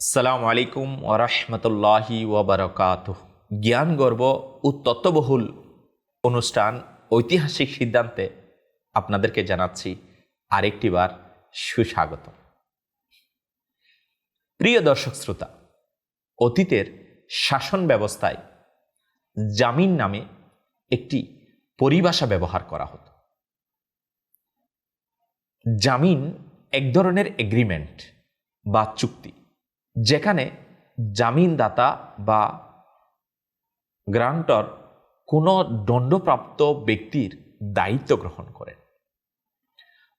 সালাম আলাইকুম ওরহমতুল্লাহি ওবরকাত জ্ঞান গর্ব ও তত্ত্ববহুল অনুষ্ঠান ঐতিহাসিক সিদ্ধান্তে আপনাদেরকে জানাচ্ছি আরেকটিবার সুস্বাগত প্রিয় দর্শক শ্রোতা, অতীতের শাসন ব্যবস্থায় জামিন নামে একটি পরিভাষা ব্যবহার করা হতো। জামিন এক ধরনের এগ্রিমেন্ট বা চুক্তি যেখানে জামিনদাতা বা গ্রান্টর কোনো দণ্ডপ্রাপ্ত ব্যক্তির দায়িত্ব গ্রহণ করেন।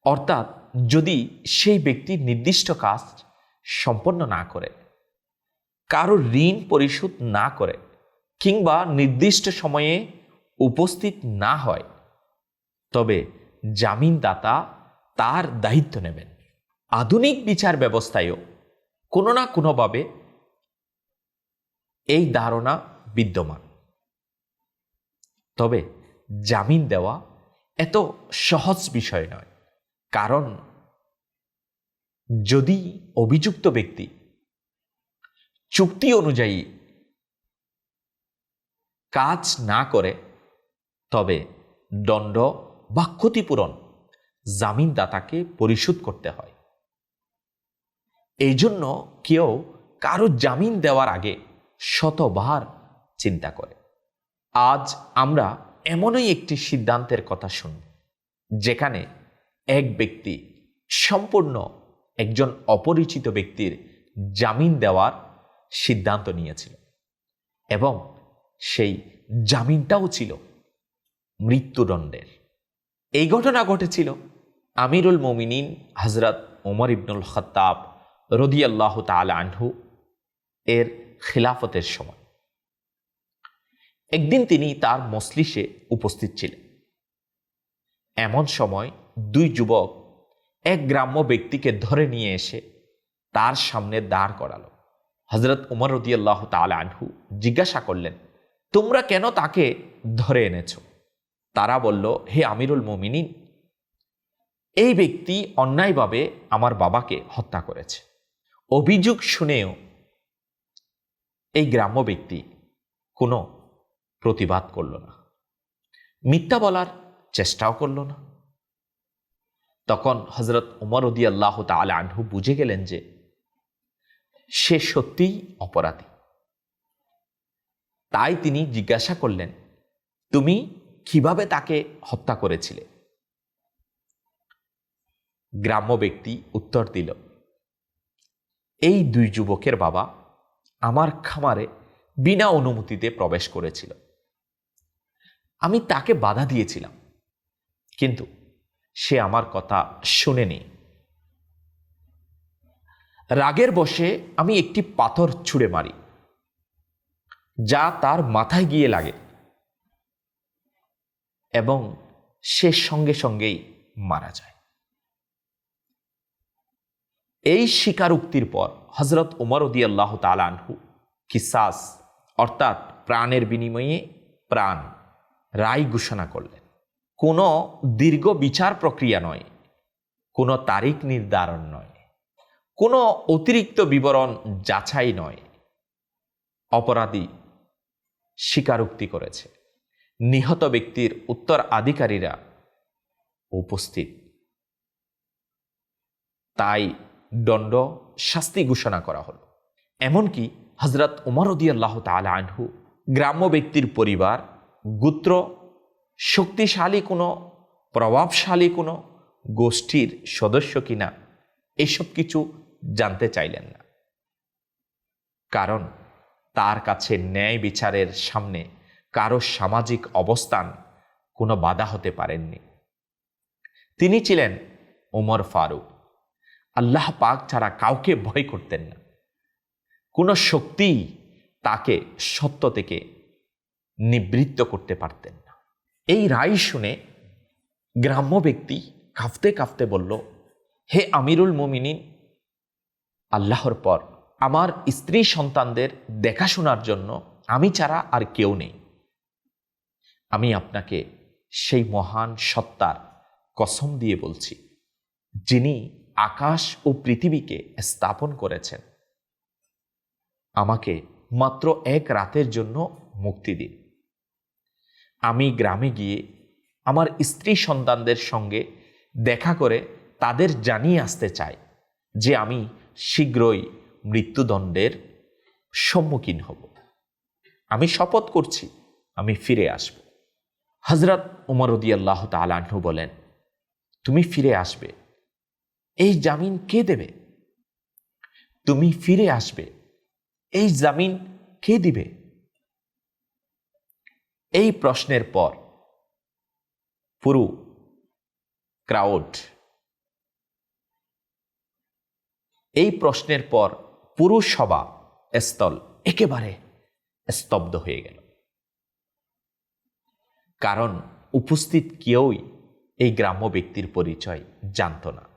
অর্থাৎ যদি সেই ব্যক্তি নির্দিষ্ট কাজ সম্পন্ন না করে, কারও ঋণ পরিশোধ না করে কিংবা নির্দিষ্ট সময়ে উপস্থিত না হয়, তবে জামিনদাতা তার দায়িত্ব নেবেন। আধুনিক বিচার ব্যবস্থায়ও কোনো না কোনোভাবে এই ধারণা বিদ্যমান। তবে জামিন দেওয়া এত সহজ বিষয় নয়। কারণ যদি অভিযুক্ত ব্যক্তি চুক্তি অনুযায়ী কাজ না করে, তবে দণ্ড বা ক্ষতিপূরণ জামিনদাতাকে পরিশোধ করতে হয়। এই জন্য কেউ কারও জামিন দেওয়ার আগে শতবার চিন্তা করে। আজ আমরা এমনই একটি সিদ্ধান্তের কথা শুনব, যেখানে এক ব্যক্তি সম্পূর্ণ একজন অপরিচিত ব্যক্তির জামিন দেওয়ার সিদ্ধান্ত নিয়েছিল এবং সেই জামিনটাও ছিল মৃত্যুদণ্ডের। এই ঘটনা ঘটেছিল আমিরুল মোমিনিন হজরত ওমর ইবনুল খত্তাব রদিয়াল্লাহ তাল আনহু এর খিলাফতের সময়। একদিন তিনি তার মসলিসে উপস্থিত ছিলেন। এমন সময় দুই যুবক এক গ্রাম্য ব্যক্তিকে ধরে নিয়ে এসে তার সামনে দাঁড় করালো। হজরত উমর রদিয়াল্লাহ তাল আনহু জিজ্ঞাসা করলেন, তোমরা কেন তাকে ধরে এনেছ? তারা বলল, হে আমিরুল মোমিনিন, এই ব্যক্তি অন্যায়ভাবে আমার বাবাকে হত্যা করেছে। অভিযোগ শুনেও এই গ্রাম্য ব্যক্তি কোনো প্রতিবাদ করল না। মিথ্যা বলার চেষ্টাও করল না। তখন হজরত উমর উদি আল্লাহ তাল আনহু বুঝে গেলেন যে সে সত্যিই অপরাধী। তাই তিনি জিজ্ঞাসা করলেন, তুমি কীভাবে তাকে হত্যা করেছিলে? গ্রাম্য ব্যক্তি উত্তর দিল এই দুই যুবকের বাবা আমার খামারে বিনা অনুমতিতে প্রবেশ করেছিল। আমি তাকে বাধা দিয়েছিলাম, কিন্তু সে আমার কথা শুনেনি। রাগের বসে আমি একটি পাথর ছুঁড়ে মারি, যা তার মাথায় গিয়ে লাগে এবং সে সঙ্গে সঙ্গেই মারা যায়। এই স্বীকারোক্তির পর হজরত উমর উদি আল্লাহ তালানহু কিসাস, অর্থাৎ প্রাণের বিনিময়ে প্রাণ, রায় ঘোষণা করলেন। কোনো দীর্ঘ বিচার প্রক্রিয়া নয়, কোনো তারিখ নির্ধারণ নয়, কোনো অতিরিক্ত বিবরণ যাচাই নয়। অপরাধী স্বীকারোক্তি করেছে। নিহত ব্যক্তির উত্তর আধিকারীরা উপস্থিত। তাই দণ্ড শাস্তি ঘোষণা করা হলো। এমনকি হজরত উমরদি আল্লাহ তালা আনহু, গ্রাম্য ব্যক্তির পরিবার, গোত্র, শক্তিশালী কোনো, প্রভাবশালী কোনো গোষ্ঠীর সদস্য কিনা এসব কিছু জানতে চাইলেন না। কারণ তার কাছে ন্যায় বিচারের সামনে কারও সামাজিক অবস্থান কোনো বাধা হতে পারেননি। তিনি ছিলেন ওমর ফারুক। আল্লাহ পাক ছাড়া কাউকে ভয় করতেন না। কোনো শক্তি তাকে সত্য থেকে নিবৃত্ত করতে পারতেন না। এই রায় শুনে গ্রাম্য ব্যক্তি কাঁপতে কাঁপতে বলল, হে আমিরুল মোমিনিন, আল্লাহর পর আমার স্ত্রী সন্তানদের দেখাশোনার জন্য আমি ছাড়া আর কেউ নেই। আমি আপনাকে সেই মহান সত্তার কসম দিয়ে বলছি, যিনি আকাশ ও পৃথিবীকে স্থাপন করেছেন। আমাকে মাত্র এক রাতের জন্য মুক্তি দিন। আমি গ্রামে গিয়ে আমার স্ত্রী সন্তানদের সঙ্গে দেখা করে তাদের জানিয়ে আসতে চাই যে আমি শীঘ্রই মৃত্যুদণ্ডের সম্মুখীন হব। আমি শপথ করছি, আমি ফিরে আসব। হজরত উমর আল্লাহ তালাহু বলেন, তুমি ফিরে আসবে। এই জামিন কে দেবে? তুমি ফিরে আসবে। এই জামিন কে দিবে? এই প্রশ্নের পর পুরো ক্রাউড। এই প্রশ্নের পর পুরো সভা স্থল একেবারে স্তব্ধ হয়ে গেল। কারণ উপস্থিত কেউই এই গ্রাম্য ব্যক্তির পরিচয় জানত না।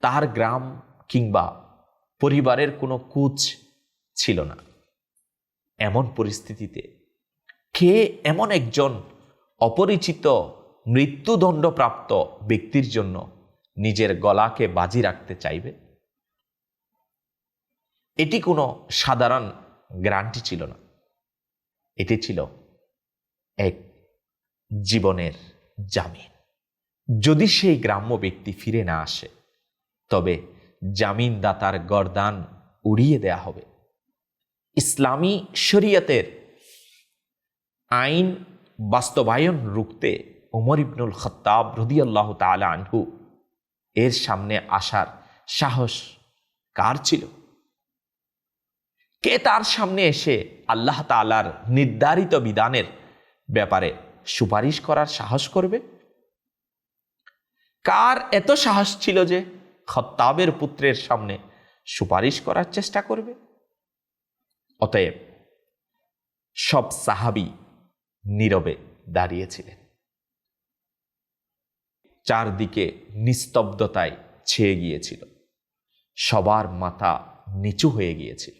তার গ্রাম কিংবা পরিবারের কোনো কুচ ছিল না। এমন পরিস্থিতিতে কে এমন একজন অপরিচিত মৃত্যুদণ্ডপ্রাপ্ত ব্যক্তির জন্য নিজের গলাকে বাজি রাখতে চাইবে? এটি কোনো সাধারণ গ্রান্টি ছিল না। এটি ছিল এক জীবনের জামিন। যদি সেই গ্রাম্য ব্যক্তি ফিরে না আসে তবে জামিনদাতার গরদান উড়িয়ে দেয়া হবে। ইসলামী শরীয়তের আইন বাস্তবায়ন রুখতে ওমর ইবনুল খত্তাব রদিয়াল্লাহ তালা আনহু এর সামনে আসার সাহস কার ছিল? কে তার সামনে এসে আল্লাহ তালার নির্ধারিত বিধানের ব্যাপারে সুপারিশ করার সাহস করবে? কার এত সাহস ছিল যে খত্তাবের পুত্রের সামনে সুপারিশ করার চেষ্টা করবে। অতএব সব সাহাবি নীরবে দাঁড়িয়েছিলেন। চারদিকে নিস্তব্ধতায় ছেয়ে গিয়েছিল। সবার মাথা নিচু হয়ে গিয়েছিল।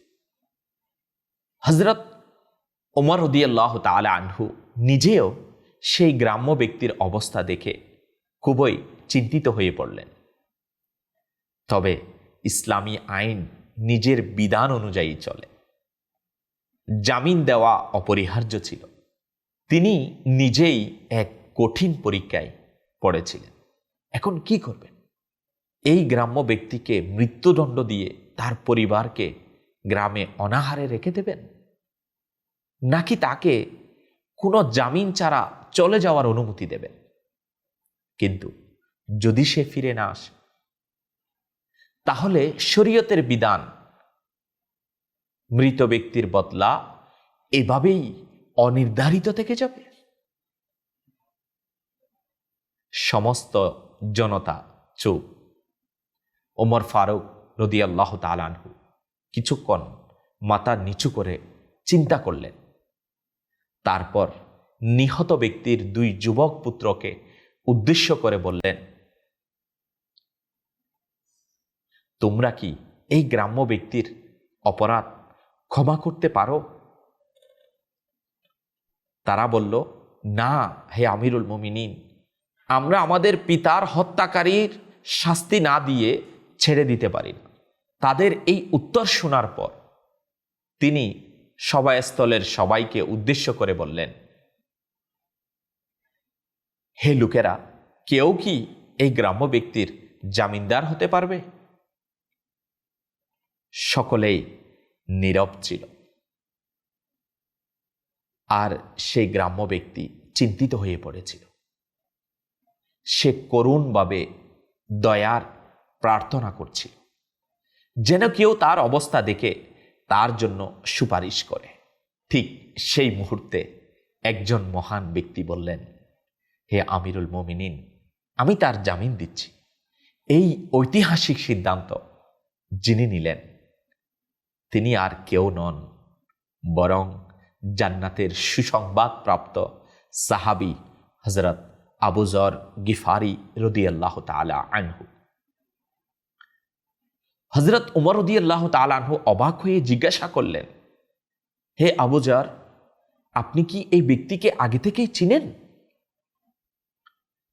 হজরত ওমর উদিয়াল্লাহ তালা আনহু নিজেও সেই গ্রাম্য ব্যক্তির অবস্থা দেখে খুবই চিন্তিত হয়ে পড়লেন। তবে ইসলামী আইন নিজের বিধান অনুযায়ী চলে। জামিন দেওয়া অপরিহার্য ছিল। তিনি নিজেই এক কঠিন পরীক্ষায় পড়েছিলেন। এখন কি করবেন? এই গ্রাম্য ব্যক্তিকে মৃত্যুদণ্ড দিয়ে তার পরিবারকে গ্রামে অনাহারে রেখে দেবেন? নাকি তাকে কোনো জামিন ছাড়া চলে যাওয়ার অনুমতি দেবেন? কিন্তু যদি সে ফিরে না আসে তাহলে শরীয়তের বিধান। মৃত ব্যক্তির বদলা এভাবেই অনির্ধারিত থেকে যাবে। সমস্ত জনতা চুপ। ওমর ফারুক রদিয়াল্লাহ তালানহু কিছুক্ষণ মাথা নিচু করে চিন্তা করলেন। তারপর নিহত ব্যক্তির দুই যুবক পুত্রকে উদ্দেশ্য করে বললেন তোমরা কি এই গ্রাম্য ব্যক্তির অপরাধ ক্ষমা করতে পারো? তারা বলল, না, হে আমিরুল মমিনিন, আমরা আমাদের পিতার হত্যাকারীর শাস্তি না দিয়ে ছেড়ে দিতে পারি না। তাদের এই উত্তর শোনার পর তিনি সভাস্থলের সবাইকে উদ্দেশ্য করে বললেন, হে লোকেরা, কেউ কি এই গ্রাম্য ব্যক্তির জামিনদার হতে পারবে? সকলেই নীরব ছিল। আর সেই গ্রাম্য ব্যক্তি চিন্তিত হয়ে পড়েছিল। সে করুণভাবে দয়ার প্রার্থনা করছিল, যেন কেউ তার অবস্থা দেখে তার জন্য সুপারিশ করে। ঠিক সেই মুহূর্তে একজন মহান ব্যক্তি বললেন, হে আমিরুল মোমিনিন, আমি তার জামিন দিচ্ছি। এই ঐতিহাসিক সিদ্ধান্ত যিনি নিলেন তিনি আর কেউ নন, বরং জান্নাতের সুসংবাদ প্রাপ্ত সাহাবি হজরত আবুজর গিফারি রদিয়াল্লাহ তালা আনহু। হজরত উমর রদিয়াল্লাহ তালানহু অবাক হয়ে জিজ্ঞাসা করলেন, হে আবুজার আপনি কি এই ব্যক্তিকে আগে থেকেই চিনেন?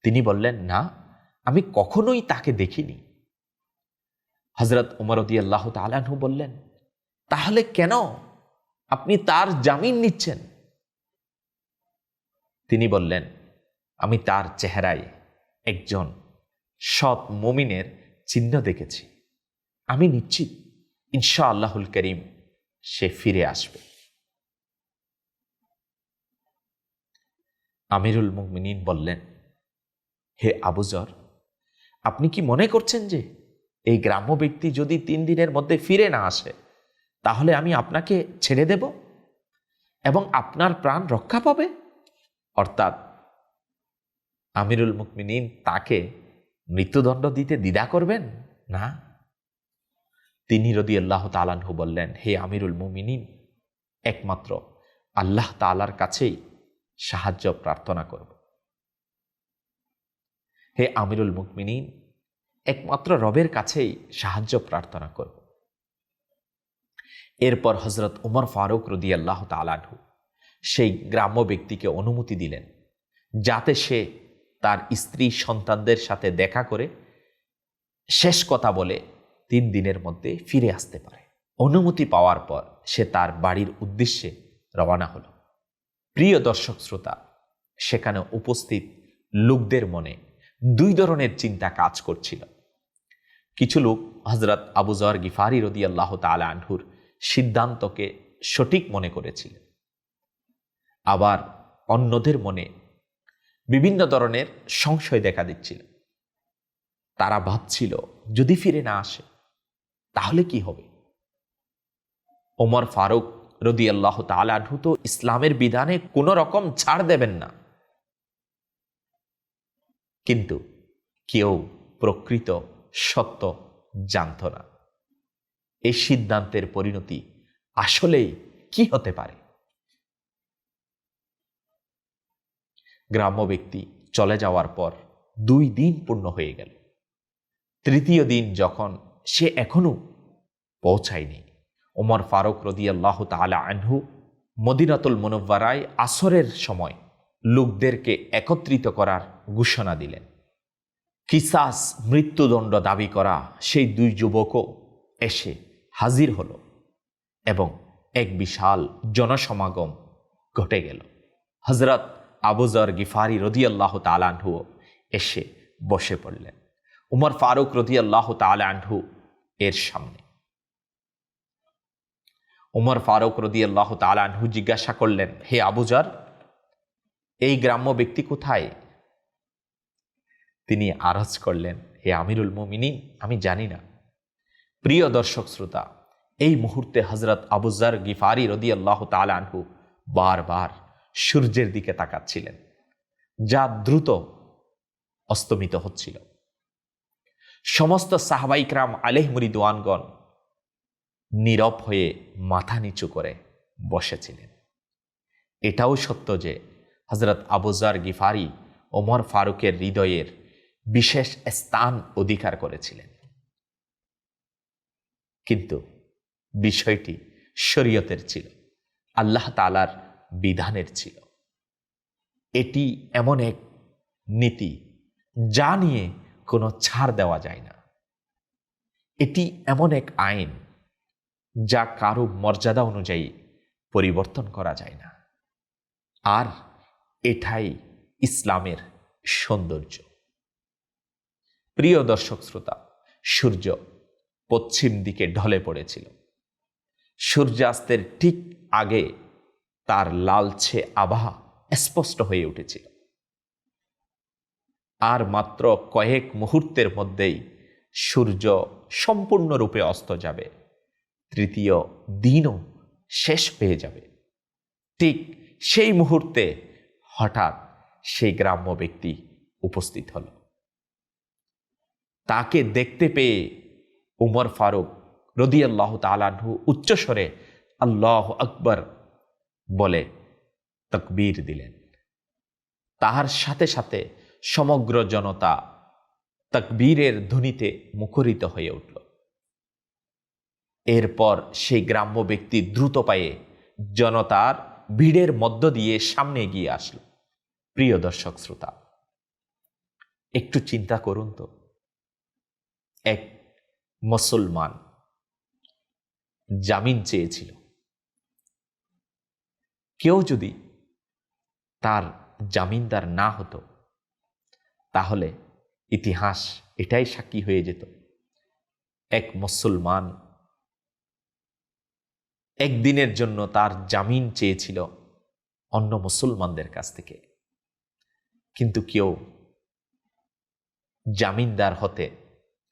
তিনি বললেন, না, আমি কখনোই তাকে দেখিনি। হজরত উমর রদিয়াল্লাহ তালানহু বললেন তাহলে কেন আপনি তার জামিন নিচ্ছেন? তিনি বললেন, আমি তার চেহারায় একজন সৎ মমিনের চিহ্ন দেখেছি। আমি নিশ্চিত ইনশা আল্লাহুল করিম সে ফিরে আসবে। আমিরুল মুমিনিন বললেন, হে আবুজর, আপনি কি মনে করছেন যে এই গ্রাম্য ব্যক্তি যদি তিন দিনের মধ্যে ফিরে না আসে তাহলে আমি আপনাকে ছেড়ে দেব এবং আপনার প্রাণ রক্ষা পাবে। অর্থাৎ আমিরুল মুকমিনিন তাকে মৃত্যুদণ্ড দিতে দ্বিধা করবেন না? তিনি রদি আল্লাহ তালানহু বললেন, হে আমিরুল মুমিনিন, একমাত্র আল্লাহ তালার কাছেই সাহায্য প্রার্থনা করব। হে আমিরুল মুকমিনিন, একমাত্র রবের কাছেই সাহায্য প্রার্থনা করব। এরপর হজরত উমর ফারুক রদি আল্লাহ তালানহু সেই গ্রাম্য ব্যক্তিকে অনুমতি দিলেন যাতে সে তার স্ত্রী সন্তানদের সাথে দেখা করে শেষ কথা বলে তিন দিনের মধ্যে ফিরে আসতে পারে। অনুমতি পাওয়ার পর সে তার বাড়ির উদ্দেশ্যে রওনা হলো। প্রিয় দর্শক শ্রোতা, সেখানে উপস্থিত লোকদের মনে দুই ধরনের চিন্তা কাজ করছিল। কিছু লোক হজরত আবুজর গিফারি রদি আল্লাহ তালা আনহুর সিদ্ধান্তকে সঠিক মনে করেছিলেন। আবার অন্যদের মনে বিভিন্ন ধরনের সংশয় দেখা দিচ্ছিল তারা ভাবছিল, যদি ফিরে না আসে, তাহলে কি হবে? ওমর ফারুক রদি আল্লাহ তালাহু তো ইসলামের বিধানে কোনো রকম ছাড় দেবেন না। কিন্তু কেউ প্রকৃত সত্য জানত না। এই সিদ্ধান্তের পরিণতি আসলেই কি হতে পারে? গ্রাম্য ব্যক্তি চলে যাওয়ার পর দুই দিন পূর্ণ হয়ে গেল। তৃতীয় দিন যখন সে এখনও পৌঁছায়নি। ওমর ফারুক রদিয়াল্লাহ তালা আনহু মদিনাতুল মনোব্বারায় আসরের সময় লোকদেরকে একত্রিত করার ঘোষণা দিলেন। কিসাস মৃত্যুদণ্ড দাবি করা সেই দুই যুবকও এসে হাজির হল এবং এক বিশাল জনসমাগম ঘটে গেল। হজরত আবুজর গিফারি রদিয়াল্লাহ তালানহু এসে বসে পড়লেন। উমর ফারুক রদিয়াল্লাহ তালানহু এর সামনে। উমর ফারুক রদিয়াল্লাহ তালানহু জিজ্ঞাসা করলেন, হে আবুজার এই গ্রাম্য ব্যক্তি কোথায়? তিনি আরজ করলেন, হে আমিরুল মোমিনিন, আমি জানি না। প্রিয় দর্শক শ্রোতা, এই মুহূর্তে হজরত আবুজার গিফারি রদি আল্লাহ তালানহু বারবার সূর্যের দিকে তাকাচ্ছিলেন, যা দ্রুত অস্তমিত হচ্ছিল। সমস্ত সাহবাইকরাম আলেহ মুরিদওয়ানগণ নীরব হয়ে মাথা নিচু করে বসেছিলেন। এটাও সত্য যে হজরত আবুজার গিফারি ওমর ফারুকের হৃদয়ের বিশেষ স্থান অধিকার করেছিলেন। কিন্তু বিষয়টি শরীয়তের ছিল, আল্লাহ তালার বিধানের ছিল। এটি এমন এক নীতি যা নিয়ে কোনো ছাড় দেওয়া যায় না। এটি এমন এক আইন যা কারও মর্যাদা অনুযায়ী পরিবর্তন করা যায় না। আর এটাই ইসলামের সৌন্দর্য। প্রিয় দর্শক শ্রোতা, সূর্য পশ্চিম দিকে ঢলে পড়েছিল। সূর্যাস্তের ঠিক আগে তার লালছে আবহা স্পষ্ট হয়ে উঠেছিল। আর মাত্র কয়েক মুহূর্তের মধ্যেই সূর্য সম্পূর্ণরূপে অস্ত যাবে। তৃতীয় দিনও শেষ হয়ে যাবে। ঠিক সেই মুহূর্তে হঠাৎ সেই গ্রাম্য ব্যক্তি উপস্থিত হল। তাকে দেখতে পেয়ে উমর ফারুক রদি আল্লাহ তালাহু উচ্চস্বরে আল্লাহ আকবর বলে তকবীর দিলেন। তাহার সাথে সাথে সমগ্র জনতা তকবীরের ধ্বনিতে মুখরিত হয়ে উঠল। এরপর সেই গ্রাম্য ব্যক্তি দ্রুত পায়ে জনতার ভিড়ের মধ্য দিয়ে সামনে এগিয়ে আসলো। প্রিয় দর্শক শ্রোতা, একটু চিন্তা করুন তো। এক মুসলমান জামিন চেয়েছিল। কেউ যদি তার জামিনদার না হতো, তাহলে ইতিহাস এটাই সাক্ষী হয়ে যেত। এক মুসলমান একদিনের জন্য তার জামিন চেয়েছিল অন্য মুসলমানদের কাছ থেকে। কিন্তু কেউ জামিনদার হতে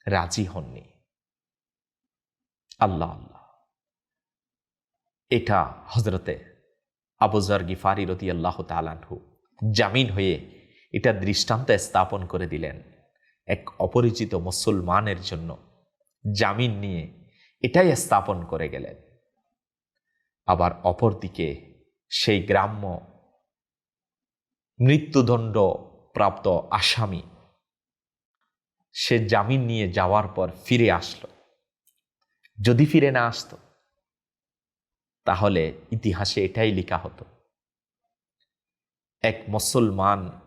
রাজি হননি। আল্লাহ আল্লাহ। এটা হজরতে আবুজার গিফারি রতি আল্লাহ তালানহু জামিন হয়ে এটা দৃষ্টান্ত স্থাপন করে দিলেন এক অপরিচিত মুসলমানের জন্য। জামিন নিয়ে এটাই স্থাপন করে গেলেন। আবার অপরদিকে সেই গ্রাম্য মৃত্যুদণ্ড প্রাপ্ত আসামি, সে জামিন নিয়ে যাওয়ার পর ফিরে আসলো। যদি ফিরে না আসতো, তাহলে ইতিহাসে এটাই লেখা হতো। এক মুসলমান,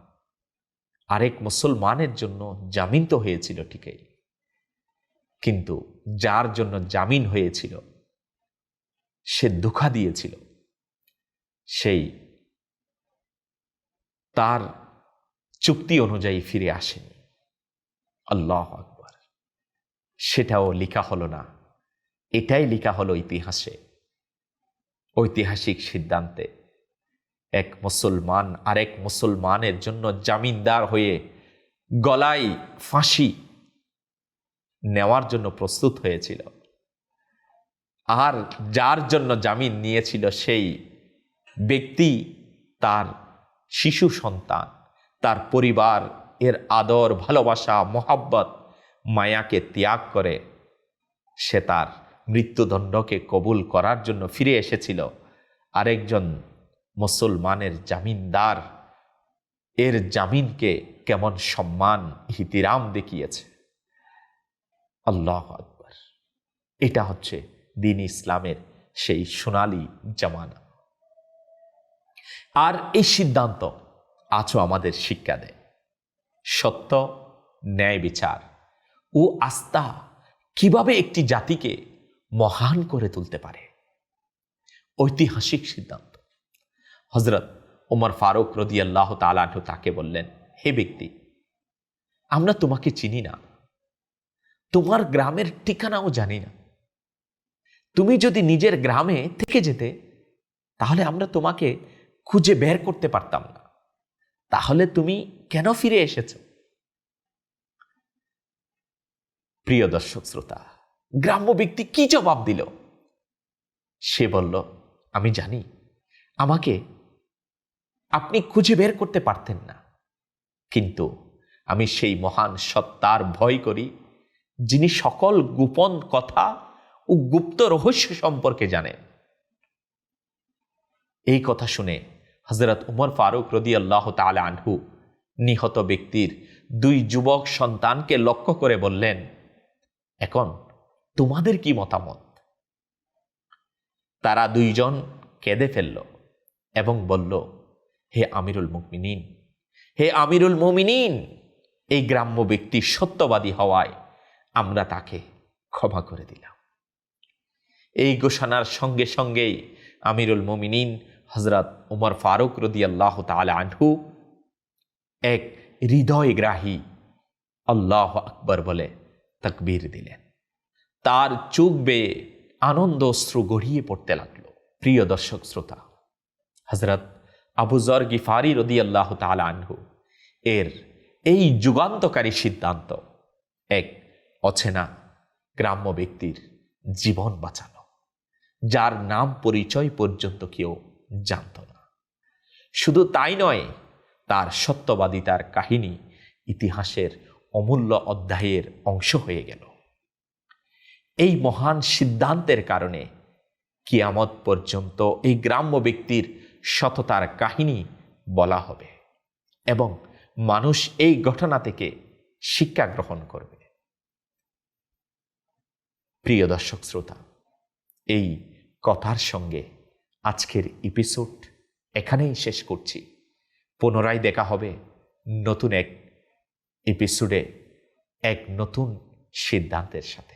আরেক মুসলমানের জন্য জামিন তো হয়েছিল ঠিকই, কিন্তু যার জন্য জামিন হয়েছিল, সে দুঃখা দিয়েছিল। সেই তার চুক্তি অনুযায়ী ফিরে আসেনি। আল্লাহ আকবর। সেটাও লেখা হলো না। এটাই লেখা হলো ইতিহাসে। ঐতিহাসিক সিদ্ধান্তে এক মুসলমান আরেক মুসলমানের জন্য জামিনদার হয়ে গলায় ফাঁসি নেওয়ার জন্য প্রস্তুত হয়েছিল। আর যার জন্য জামিন নিয়েছিল সেই ব্যক্তি তার শিশু সন্তান, তার পরিবার, এর আদর, ভালোবাসা, মোহাব্বত, মায়াকে ত্যাগ করে সে তার মৃত্যুদণ্ডকে কবুল করার জন্য ফিরে এসেছিল আরেকজন মুসলমানের জামিনদার। এর জামিনকে কেমন সম্মান হিতিরাম দেখিয়েছে। আল্লাহ আকবর। এটা হচ্ছে দিন ইসলামের সেই সোনালি জামানা। আর এই সিদ্ধান্ত আজও আমাদের শিক্ষা দেয়। সত্য, ন্যায় বিচার ও আস্থা কীভাবে একটি জাতিকে মহান করে তুলতে পারে। ঐতিহাসিক সিদ্ধান্ত। হজরত ওমর ফারুক রদি আল্লাহ তালাহ তাকে বললেন, হে ব্যক্তি, আমরা তোমাকে চিনি না। তোমার গ্রামের ঠিকানাও জানি না। তুমি যদি নিজের গ্রামে থেকে যেতে, তাহলে আমরা তোমাকে খুঁজে বের করতে পারতাম না। তাহলে তুমি কেন ফিরে এসেছ? প্রিয় দর্শক, শ্রোতা গ্রাম্য ব্যক্তি কি জবাব দিল? সে বলল, আমি জানি। আমাকে আপনি খুঁজে বের করতে পারতেন না। কিন্তু আমি সেই মহান সত্তার ভয় করি, যিনি সকল গোপন কথা ও গুপ্ত রহস্য সম্পর্কে জানেন। এই কথা শুনে হজরত উমর ফারুক রদি আল্লাহ তালা আনহু নিহত ব্যক্তির দুই যুবক সন্তানকে লক্ষ্য করে বললেন, এখন তোমাদের কি মতামত? তারা দুইজন কেঁদে ফেলল এবং বলল, হে আমিরুল মুমিনিন, হে আমিরুল মুমিনিন, এই গ্রাম্য ব্যক্তি সত্যবাদী হওয়ায় আমরা তাকে ক্ষমা করে দিলাম। এই ঘোষণার সঙ্গে সঙ্গেই আমিরুল মুমিনিন হজরত উমর ফারুক রদি আল্লাহ তাল আনহু এক হৃদয়গ্রাহী আল্লাহ আকবর বলে তকবীর দিলেন। তার চোখ বেয়ে আনন্দ অশ্রু গড়িয়ে পড়তে লাগল। প্রিয় দর্শক শ্রোতা হজরত আবুজর গিফারি রদি আল্লাহ আনহু, এর এই যুগান্তকারী সিদ্ধান্ত এক অচেনা গ্রাম্য ব্যক্তির জীবন বাঁচানো, যার নাম পরিচয় পর্যন্ত কেউ জানত না। শুধু তাই নয়, তার সত্যবাদিতার কাহিনী ইতিহাসের অমূল্য অধ্যায়ের অংশ হয়ে গেল। এই মহান সিদ্ধান্তের কারণে কিয়ামত পর্যন্ত এই গ্রাম্য ব্যক্তির সততার কাহিনী বলা হবে এবং মানুষ এই ঘটনা থেকে শিক্ষা গ্রহণ করবে। প্রিয় দর্শক শ্রোতা, এই কথার সঙ্গে আজকের এপিসোড এখানেই শেষ করছি। পুনরায় দেখা হবে নতুন এক এপিসোডে এক নতুন সিদ্ধান্তের সাথে।